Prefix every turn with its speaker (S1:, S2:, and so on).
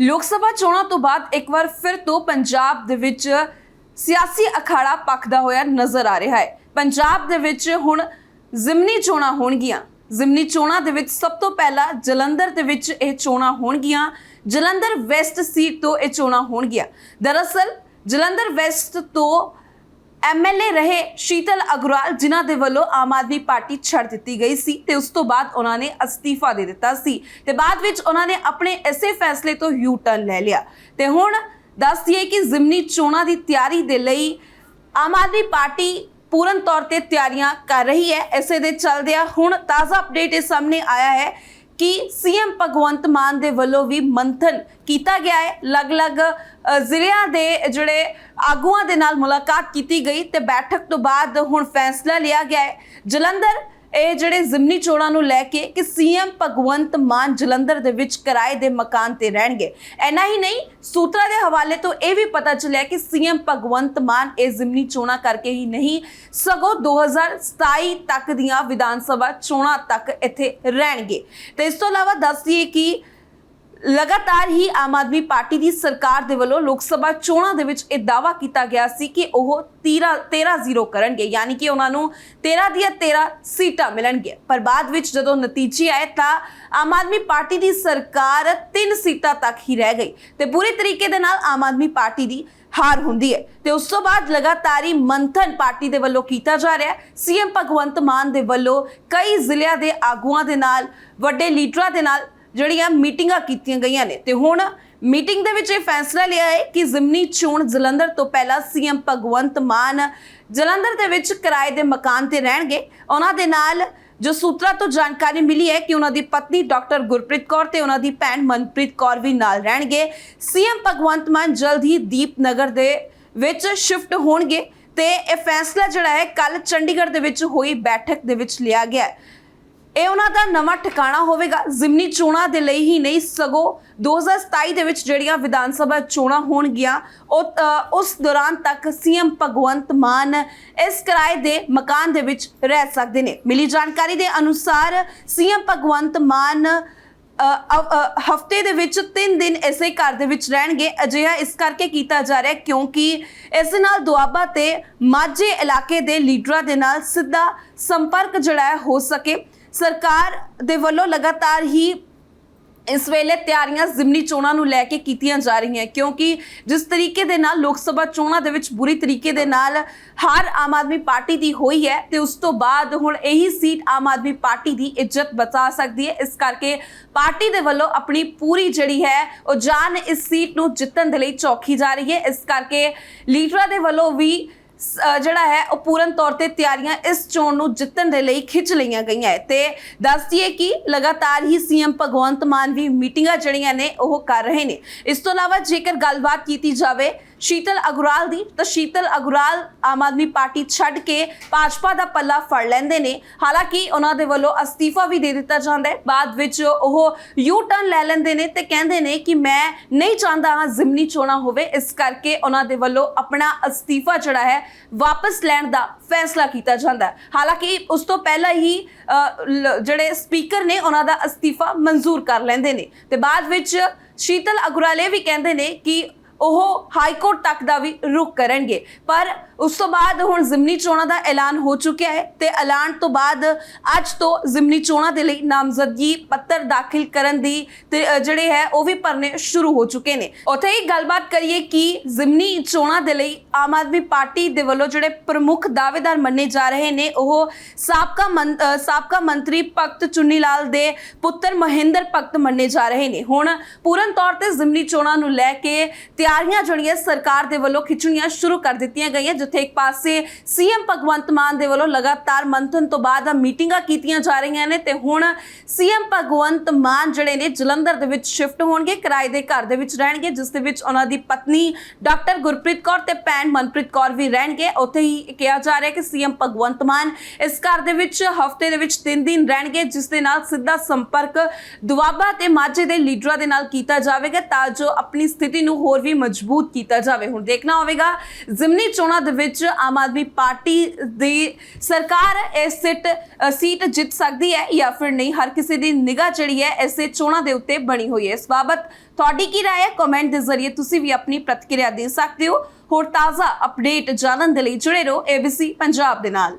S1: ਲੋਕ ਸਭਾ ਚੋਣਾਂ ਤੋਂ ਬਾਅਦ ਇੱਕ ਵਾਰ ਫਿਰ ਤੋਂ ਪੰਜਾਬ ਦੇ ਵਿੱਚ ਸਿਆਸੀ ਅਖਾੜਾ ਪੱਕਦਾ ਹੋਇਆ ਨਜ਼ਰ ਆ ਰਿਹਾ ਹੈ। ਪੰਜਾਬ ਦੇ ਵਿੱਚ ਹੁਣ ਜ਼ਿਮਨੀ ਚੋਣਾਂ ਹੋਣਗੀਆਂ। ਜ਼ਿਮਨੀ ਚੋਣਾਂ ਦੇ ਵਿੱਚ ਸਭ ਤੋਂ ਪਹਿਲਾਂ ਜਲੰਧਰ ਦੇ ਵਿੱਚ ਇਹ ਚੋਣਾਂ ਹੋਣਗੀਆਂ। ਜਲੰਧਰ ਵੈਸਟ ਸੀਟ ਤੋਂ ਇਹ ਚੋਣਾਂ ਹੋਣਗੀਆਂ। ਦਰਅਸਲ ਜਲੰਧਰ ਵੈਸਟ ਤੋਂ ਐਮਐਲਏ ਰਹੇ ਸ਼ੀਤਲ ਅਗਰਵਾਲ, ਜਿਨ੍ਹਾਂ ਦੇ ਵੱਲੋਂ ਆਮ ਆਦਮੀ ਪਾਰਟੀ ਛੱਡ ਦਿੱਤੀ ਗਈ ਸੀ ਤੇ ਉਸ ਤੋਂ ਬਾਅਦ ਉਹਨਾਂ ਨੇ ਅਸਤੀਫਾ ਦੇ ਦਿੱਤਾ ਸੀ ਤੇ ਬਾਅਦ ਵਿੱਚ ਉਹਨਾਂ ਨੇ ਆਪਣੇ ਇਸੇ ਫੈਸਲੇ ਤੋਂ ਯੂ ਟਰਨ ਲੈ ਲਿਆ। ਤੇ ਹੁਣ ਦੱਸ ਦਈਏ ਕਿ ਜ਼ਿਮਨੀ ਚੋਣਾਂ ਦੀ ਤਿਆਰੀ ਦੇ ਲਈ ਆਮ ਆਦਮੀ ਪਾਰਟੀ ਪੂਰਨ ਤੌਰ ਤੇ ਤਿਆਰੀਆਂ ਕਰ ਰਹੀ ਹੈ। ਇਸੇ ਦੇ ਚੱਲਦਿਆਂ ਹੁਣ ਤਾਜ਼ਾ ਅਪਡੇਟ ਇਹ ਸਾਹਮਣੇ ਆਇਆ ਹੈ ਕਿ ਸੀਐਮ ਭਗਵੰਤ ਮਾਨ ਦੇ ਵੱਲੋਂ ਵੀ ਮੰਥਨ ਕੀਤਾ ਗਿਆ ਹੈ। ਅਲੱਗ-ਅਲੱਗ ਜ਼ਿਲ੍ਹਿਆਂ ਦੇ ਜਿਹੜੇ ਆਗੂਆਂ ਦੇ ਨਾਲ ਮੁਲਾਕਾਤ ਕੀਤੀ ਗਈ ਤੇ ਬੈਠਕ ਤੋਂ ਬਾਅਦ ਹੁਣ ਫੈਸਲਾ ਲਿਆ ਗਿਆ ਹੈ। ਜਲੰਧਰ ਇਹ ਜਿਹੜੇ ਜ਼ਿਮਨੀ ਚੋਣਾਂ ਨੂੰ ਲੈ ਕੇ ਕਿ ਸੀਐਮ ਭਗਵੰਤ ਮਾਨ ਜਲੰਧਰ ਦੇ ਵਿੱਚ ਕਿਰਾਏ ਦੇ ਮਕਾਨ ਤੇ ਰਹਿਣਗੇ। ਐਨਾ ਹੀ ਨਹੀਂ, ਸੂਤਰਾਂ ਦੇ ਹਵਾਲੇ ਤੋਂ ਇਹ ਵੀ ਪਤਾ ਚੱਲਿਆ ਕਿ ਸੀਐਮ ਭਗਵੰਤ ਮਾਨ ਇਹ ਜ਼ਿਮਨੀ ਚੋਣਾਂ ਕਰਕੇ ਹੀ ਨਹੀਂ, ਸਗੋਂ 2027 ਤੱਕ ਦੀਆਂ ਵਿਧਾਨ ਸਭਾ ਚੋਣਾਂ ਤੱਕ ਇੱਥੇ ਰਹਿਣਗੇ। ਤੇ ਇਸ ਤੋਂ ਇਲਾਵਾ ਦੱਸ ਦਈਏ ਕਿ ਲਗਾਤਾਰ ਹੀ ਆਮ ਆਦਮੀ ਪਾਰਟੀ ਦੀ ਸਰਕਾਰ ਦੇ ਵੱਲੋਂ ਲੋਕ ਸਭਾ ਚੋਣਾਂ ਦੇ ਵਿੱਚ ਇਹ ਦਾਵਾ ਕੀਤਾ ਗਿਆ ਸੀ ਕਿ ਉਹ 13 13-0 ਕਰਨਗੇ, ਯਾਨੀ ਕਿ ਉਹਨਾਂ ਨੂੰ 13 ਦੀਆਂ 13 ਸੀਟਾਂ ਮਿਲਣਗੀਆਂ। ਪਰ ਬਾਅਦ ਵਿੱਚ ਜਦੋਂ ਨਤੀਜੇ ਆਏ ਤਾਂ ਆਮ ਆਦਮੀ ਪਾਰਟੀ ਦੀ ਸਰਕਾਰ 3 ਸੀਟਾਂ ਤੱਕ ਹੀ ਰਹਿ ਗਈ ਤੇ ਪੂਰੇ ਤਰੀਕੇ ਦੇ ਨਾਲ ਆਮ ਆਦਮੀ ਪਾਰਟੀ ਦੀ ਹਾਰ ਹੁੰਦੀ ਹੈ। ਤੇ ਉਸ ਤੋਂ ਬਾਅਦ ਲਗਾਤਾਰੀ ਮੰਥਨ ਪਾਰਟੀ ਦੇ ਵੱਲੋਂ ਕੀਤਾ ਜਾ ਰਿਹਾ ਹੈ। ਸੀਐਮ ਭਗਵੰਤ ਮਾਨ ਦੇ ਵੱਲੋਂ ਕਈ ਜ਼ਿਲ੍ਹਿਆਂ ਦੇ ਆਗੂਆਂ ਦੇ ਨਾਲ, ਵੱਡੇ ਲੀਡਰਾਂ ਦੇ ਨਾਲ ਜਿਹੜੀਆਂ ਮੀਟਿੰਗਾਂ ਕੀਤੀਆਂ ਗਈਆਂ ਨੇ। ਤੇ ਹੁਣ ਮੀਟਿੰਗ ਦੇ ਵਿੱਚ ਇਹ ਫੈਸਲਾ ਲਿਆ ਹੈ ਕਿ ਜ਼ਿਮਨੀ ਚੋਣ ਜਲੰਧਰ ਤੋਂ ਪਹਿਲਾਂ ਸੀਐਮ ਭਗਵੰਤ ਮਾਨ ਜਲੰਧਰ ਦੇ ਵਿੱਚ ਕਿਰਾਏ ਦੇ ਮਕਾਨ ਤੇ ਰਹਿਣਗੇ। ਉਹਨਾਂ ਦੇ ਨਾਲ ਜੋ ਸੂਤਰਾਂ ਤੋਂ ਜਾਣਕਾਰੀ ਮਿਲੀ ਹੈ ਕਿ ਉਹਨਾਂ ਦੀ ਪਤਨੀ ਡਾਕਟਰ ਗੁਰਪ੍ਰੀਤ ਕੌਰ ਤੇ ਉਹਨਾਂ ਦੀ ਭੈਣ ਮਨਪ੍ਰੀਤ ਕੌਰ ਵੀ ਨਾਲ ਰਹਿਣਗੇ। ਸੀਐਮ ਭਗਵੰਤ ਮਾਨ ਜਲਦ ਹੀ ਦੀਪਨਗਰ ਦੇ ਵਿੱਚ ਸ਼ਿਫਟ ਹੋਣਗੇ ਤੇ ਇਹ ਫੈਸਲਾ ਜਿਹੜਾ ਹੈ ਕੱਲ ਚੰਡੀਗੜ੍ਹ ਦੇ ਵਿੱਚ ਹੋਈ ਬੈਠਕ ਦੇ ਵਿੱਚ ਲਿਆ ਗਿਆ ਹੈ। ਇਹ ਉਹਨਾਂ ਦਾ ਨਵਾਂ ਠਿਕਾਣਾ ਹੋਵੇਗਾ। ਜ਼ਿਮਨੀ ਚੋਣਾਂ ਦੇ ਲਈ ਹੀ ਨਹੀਂ, ਸਗੋਂ 2027 ਦੇ ਵਿੱਚ ਜਿਹੜੀਆਂ ਵਿਧਾਨ ਸਭਾ ਚੋਣਾਂ ਹੋਣਗੀਆਂ, ਉਹ ਉਸ ਦੌਰਾਨ ਤੱਕ ਸੀਐਮ ਭਗਵੰਤ ਮਾਨ ਇਸ ਕਿਰਾਏ ਦੇ ਮਕਾਨ ਦੇ ਵਿੱਚ ਰਹਿ ਸਕਦੇ ਨੇ। ਮਿਲੀ ਜਾਣਕਾਰੀ ਦੇ ਅਨੁਸਾਰ ਸੀਐਮ ਭਗਵੰਤ ਮਾਨ ਹਫ਼ਤੇ ਦੇ ਵਿੱਚ 3 ਦਿਨ ਇਸੇ ਘਰ ਦੇ ਵਿੱਚ ਰਹਿਣਗੇ। ਅਜਿਹਾ ਇਸ ਕਰਕੇ ਕੀਤਾ ਜਾ ਰਿਹਾ ਕਿਉਂਕਿ ਇਸ ਨਾਲ ਦੁਆਬਾ ਤੇ ਮਾਝੇ ਇਲਾਕੇ ਦੇ ਲੀਡਰਾਂ ਦੇ ਨਾਲ ਸਿੱਧਾ ਸੰਪਰਕ ਜਿਹੜਾ ਹੈ ਹੋ ਸਕੇ। ਸਰਕਾਰ ਦੇ ਵੱਲੋਂ ਲਗਾਤਾਰ ਹੀ ਇਸ ਵੇਲੇ ਤਿਆਰੀਆਂ ਜ਼ਿਮਨੀ ਚੋਣਾਂ ਨੂੰ ਲੈ ਕੇ ਕੀਤੀਆਂ ਜਾ ਰਹੀਆਂ, ਕਿਉਂਕਿ ਜਿਸ ਤਰੀਕੇ ਦੇ ਨਾਲ ਲੋਕ ਸਭਾ ਚੋਣਾਂ ਦੇ ਵਿੱਚ ਬੁਰੀ ਤਰੀਕੇ ਦੇ ਨਾਲ ਹਾਰ ਆਮ ਆਦਮੀ ਪਾਰਟੀ ਦੀ ਹੋਈ ਹੈ ਤੇ ਉਸ ਤੋਂ ਬਾਅਦ ਹੁਣ ਇਹੀ ਸੀਟ ਆਮ ਆਦਮੀ ਪਾਰਟੀ ਦੀ ਇੱਜ਼ਤ ਬਚਾ ਸਕਦੀ ਹੈ। ਇਸ ਕਰਕੇ ਪਾਰਟੀ ਦੇ ਵੱਲੋਂ ਆਪਣੀ ਪੂਰੀ ਜਿਹੜੀ ਹੈ, ਉਹ ਜਾਨ ਇਸ ਸੀਟ ਨੂੰ ਜਿੱਤਣ ਦੇ ਲਈ ਚੌਕੀ ਜਾ ਰਹੀ ਹੈ। ਇਸ ਕਰਕੇ ਲੀਡਰਾਂ ਦੇ ਵੱਲੋਂ ਵੀ ਜਿਹੜਾ ਹੈ, ਉਹ ਪੂਰਨ ਤੌਰ ਤੇ ਤਿਆਰੀਆਂ ਇਸ ਚੋਣ ਨੂੰ ਜਿੱਤਣ ਦੇ ਲਈ ਖਿੱਚ ਲਈਆਂ ਗਈਆਂ ਹੈ। ਤੇ ਦੱਸ ਦਈਏ ਕਿ ਲਗਾਤਾਰ ਹੀ ਸੀਐਮ ਭਗਵੰਤ ਮਾਨ ਵੀ ਮੀਟਿੰਗਾਂ ਜਿਹੜੀਆਂ ਨੇ, ਉਹ ਕਰ ਰਹੇ ਨੇ। ਇਸ ਤੋਂ ਇਲਾਵਾ ਜੇਕਰ ਗੱਲਬਾਤ ਕੀਤੀ ਜਾਵੇ ਸ਼ੀਤਲ ਅਗਰਵਾਲ ਦੀ, ਤਾਂ ਸ਼ੀਤਲ ਅਗਰਵਾਲ ਆਮ ਆਦਮੀ ਪਾਰਟੀ ਛੱਡ ਕੇ ਭਾਜਪਾ ਦਾ ਪੱਲਾ ਫੜ ਲੈਂਦੇ ਨੇ। ਹਾਲਾਂਕਿ ਉਹਨਾਂ ਦੇ ਵੱਲੋਂ ਅਸਤੀਫਾ ਵੀ ਦੇ ਦਿੱਤਾ ਜਾਂਦਾ ਹੈ। ਬਾਅਦ ਵਿੱਚ ਉਹ ਯੂ ਟਰਨ ਲੈ ਲੈਂਦੇ ਨੇ ਤੇ ਕਹਿੰਦੇ ਨੇ ਕਿ ਮੈਂ ਨਹੀਂ ਚਾਹੁੰਦਾ ਹਾਂ ਜ਼ਿਮਨੀ ਚੋਣਾਂ ਹੋਵੇ। ਇਸ ਕਰਕੇ ਉਹਨਾਂ ਦੇ ਵੱਲੋਂ ਆਪਣਾ ਅਸਤੀਫਾ ਜਿਹੜਾ ਹੈ, ਵਾਪਸ ਲੈਣ ਦਾ ਫੈਸਲਾ ਕੀਤਾ ਜਾਂਦਾ ਹੈ। ਹਾਲਾਂਕਿ ਉਸ ਤੋਂ ਪਹਿਲਾਂ ਹੀ ਲ- ਜਿਹੜੇ ਸਪੀਕਰ ਨੇ ਉਹਨਾਂ ਦਾ ਅਸਤੀਫਾ ਮਨਜ਼ੂਰ ਕਰ ਲੈਂਦੇ ਨੇ। ਤੇ ਬਾਅਦ ਵਿੱਚ ਸ਼ੀਤਲ ਅਗਰਵਾਲ ਇਹ ਵੀ ਕਹਿੰਦੇ ਨੇ ਕਿ ਉਹ ਹਾਈ ਕੋਰਟ ਤੱਕ ਦਾ ਵੀ ਰੁਕ ਕਰਨਗੇ। ਪਰ ਉਸ ਤੋਂ ਬਾਅਦ ਹੁਣ ਜ਼ਿਮਨੀ ਚੋਣਾਂ ਦਾ ਐਲਾਨ ਹੋ ਚੁੱਕਿਆ ਹੈ ਤੇ ਐਲਾਨ ਤੋਂ ਬਾਅਦ ਅੱਜ ਤੋਂ ਜ਼ਿਮਨੀ ਚੋਣਾਂ ਦੇ ਲਈ ਨਾਮਜ਼ਦਗੀ ਪੱਤਰ ਦਾਖਲ ਕਰਨ ਦੀ ਜਿਹੜੇ ਹੈ ਉਹ ਵੀ ਭਰਨੇ ਸ਼ੁਰੂ ਹੋ ਚੁੱਕੇ ਨੇ। ਉੱਥੇ ਹੀ ਗੱਲਬਾਤ ਕਰੀਏ ਕਿ ਜ਼ਿਮਨੀ ਚੋਣਾਂ ਦੇ ਲਈ ਆਮ ਆਦਮੀ ਪਾਰਟੀ ਦੇ ਵੱਲੋਂ ਜਿਹੜੇ ਪ੍ਰਮੁੱਖ ਦਾਅਵੇਦਾਰ ਮੰਨੇ ਜਾ ਰਹੇ ਨੇ, ਉਹ ਸਾਬਕਾ ਮੰ- ਸਾਬਕਾ ਮੰਤਰੀ ਭਗਤ ਚੁੰਨੀ ਲਾਲ ਦੇ ਪੁੱਤਰ ਮਹਿੰਦਰ ਭਗਤ ਮੰਨੇ ਜਾ ਰਹੇ ਨੇ। ਹੁਣ ਪੂਰਨ ਤੌਰ ਤੇ ਜ਼ਿਮਨੀ ਚੋਣਾਂ ਨੂੰ ਲੈ ਕੇ ਤਿਆਰੀਆਂ ਜਿਹੜੀਆਂ ਸਰਕਾਰ ਦੇ ਵੱਲੋਂ ਖਿੱਚਣੀਆਂ ਸ਼ੁਰੂ ਕਰ ਦਿੱਤੀਆਂ ਗਈਆਂ ਜਿੱਥੇ ਇੱਕ ਪਾਸੇ ਸੀਐਮ ਭਗਵੰਤ ਮਾਨ ਦੇ ਵੱਲੋਂ ਲਗਾਤਾਰ ਮੰਥਨ ਤੋਂ ਬਾਅਦ ਮੀਟਿੰਗਾਂ ਕੀਤੀਆਂ ਜਾ ਰਹੀਆਂ ਨੇ ਤੇ ਹੁਣ ਸੀਐਮ ਭਗਵੰਤ ਮਾਨ ਜਿਹੜੇ ਨੇ ਜਲੰਧਰ ਦੇ ਵਿੱਚ ਸ਼ਿਫਟ ਹੋਣਗੇ, ਕਿਰਾਏ ਦੇ ਘਰ ਦੇ ਵਿੱਚ ਰਹਿਣਗੇ, ਜਿਸ ਦੇ ਵਿੱਚ ਉਹਨਾਂ ਦੀ ਪਤਨੀ ਡਾਕਟਰ ਗੁਰਪ੍ਰੀਤ ਕੌਰ ਤੇ ਭੈਣ ਮਨਪ੍ਰੀਤ ਕੌਰ ਵੀ ਰਹਿਣਗੇ। ਉੱਥੇ ਹੀ ਕਿਹਾ ਜਾ ਰਿਹਾ ਹੈ ਕਿ ਸੀਐਮ ਭਗਵੰਤ ਮਾਨ ਇਸ ਘਰ ਦੇ ਵਿੱਚ ਹਫ਼ਤੇ ਦੇ ਵਿੱਚ 3 ਦਿਨ ਰਹਿਣਗੇ, ਜਿਸ ਦੇ ਨਾਲ ਸਿੱਧਾ ਸੰਪਰਕ ਦੁਆਬਾ ਤੇ ਮਾਝੇ ਦੇ ਲੀਡਰਾਂ ਦੇ ਨਾਲ ਕੀਤਾ ਜਾਵੇਗਾ, ਤਾਂ ਜੋ ਆਪਣੀ ਸਥਿਤੀ ਨੂੰ ਹੋਰ ਵੀ ਮਜ਼ਬੂਤ ਕੀਤਾ ਜਾਵੇ। ਹੁਣ ਦੇਖਣਾ ਹੋਵੇਗਾ, ਜ਼ਿਮਨੀ ਚੋਣਾਂ ਦੇ ਵਿੱਚ ਆਮ ਆਦਮੀ ਪਾਰਟੀ ਦੀ ਸਰਕਾਰ ਇਸ ਸੀਟ ਸੀਟ ਜਿੱਤ ਸਕਦੀ ਹੈ ਜਾਂ ਫਿਰ ਨਹੀਂ? ਹਰ ਕਿਸੇ ਦੀ ਨਿਗਾਹ ਜਿਹੜੀ ਹੈ ਇਸੇ ਚੋਣਾਂ ਦੇ ਉੱਤੇ ਬਣੀ ਹੋਈ ਹੈ। ਇਸ ਬਾਬਤ ਤੁਹਾਡੀ ਕੀ ਰਾਏ ਹੈ? ਕਮੈਂਟ ਦੇ ਜ਼ਰੀਏ ਤੁਸੀਂ ਵੀ ਆਪਣੀ ਪ੍ਰਤੀਕਿਰਿਆ ਦੇ ਸਕਦੇ ਹੋ। ਹੋਰ ਤਾਜ਼ਾ ਅਪਡੇਟ ਜਾਣਨ ਦੇ ਲਈ ਜੁੜੇ ਰਹੋ ABC ਪੰਜਾਬ ਦੇ ਨਾਲ।